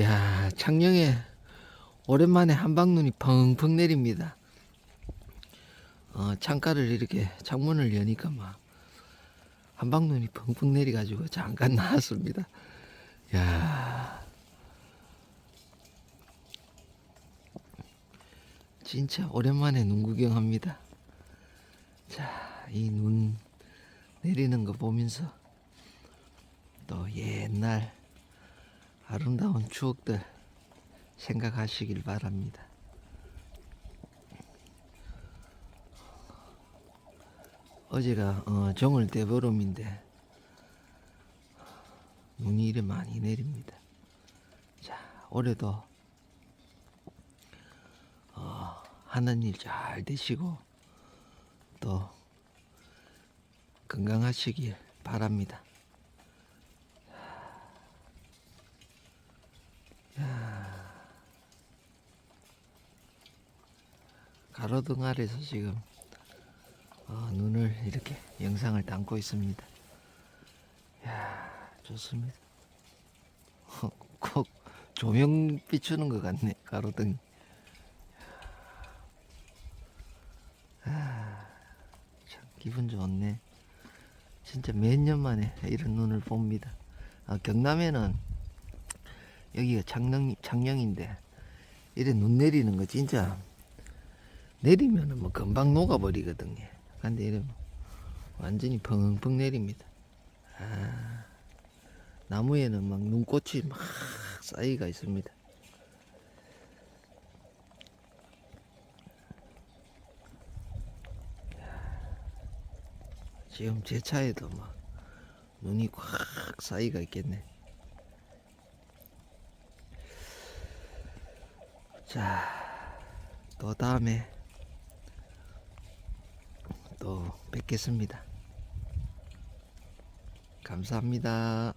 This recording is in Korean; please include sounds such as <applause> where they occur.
야, 창녕에 오랜만에 한방눈이 펑펑 내립니다. 어, 창가를 이렇게 창문을 여니까 막 한방눈이 펑펑 내려가지고 잠깐 <laughs> 나왔습니다. 야, 진짜 오랜만에 눈 구경합니다. 자, 이 눈 내리는 거 보면서 또 옛날 아름다운 추억들 생각하시길 바랍니다. 어제가 어, 정월 대보름인데 눈이 이래 많이 내립니다. 자, 올해도 어, 하는 일 잘 되시고 또 건강하시길 바랍니다. 가로등 아래서 지금 어, 눈을 이렇게 영상을 담고 있습니다. 야 좋습니다. 어, <laughs> 꼭 조명 비추는 것 같네 가로등이. 아, 참 기분 좋네. 진짜 몇 년 만에 이런 눈을 봅니다. 아, 경남에는 여기가 창녕 창녕인데 이래 눈 내리는 거 진짜 내리면은 뭐 금방 녹아버리거든요. 근데 이러면 완전히 펑펑 내립니다. 아, 나무에는 막 눈꽃이 막 쌓이가 있습니다. 지금 제 차에도 막 눈이 꽉 쌓이가 있겠네. 자, 또 다음에 또 뵙겠습니다. 감사합니다.